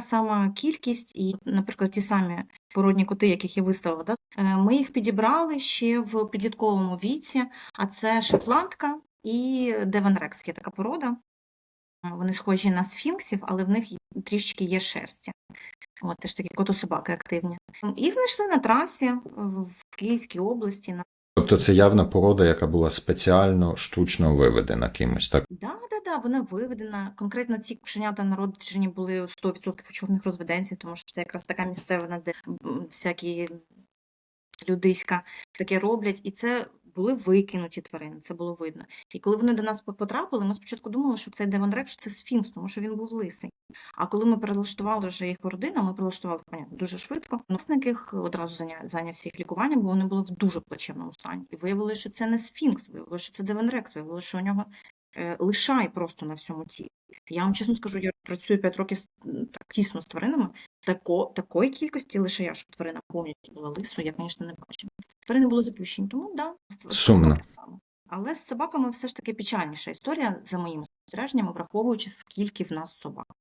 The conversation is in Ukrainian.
сама кількість, і, наприклад, ті самі породні коти, яких я виставила, да, е, ми їх підібрали ще в підлітковому віці, а це шотландка і девенрекс є така порода. Е, Вони схожі на сфінксів, але в них трішечки є шерсті. От теж такі котособаки активні. Їх знайшли на трасі в в Київській області. Тобто це явна порода, яка була спеціально штучно виведена кимось, так? Да, да, да, вона виведена. Конкретно ці кошенята народжені були 100% у чорних розведенців, тому що це якраз така місцевина, де всякі людиська таке роблять, і це були викинуті тварини, це було видно. І коли вони до нас потрапили, ми спочатку думали, що цей Девон Рекс це сфінкс, тому що він був лисий. А коли ми перелаштували вже їх по родинам, ми перелаштували понятно, дуже швидко. Власник їх одразу зайня- зайнявся їх лікуванням, бо вони були в дуже плачевному стані. І виявилося, що це не сфінкс, виявилося, що це Девон Рекс, виявилося, що у нього лишай просто на всьому тілі. Я вам чесно скажу, я працюю 5 років так тісно з тваринами. Тако, такої кількості лише я, щоб тварина повністю була лисою, я, звісно, не бачила. Тварини були запущені, тому да, Сумно. Але з собаками все ж таки печальніша історія, за моїми спостереженнями, враховуючи, скільки в нас собак.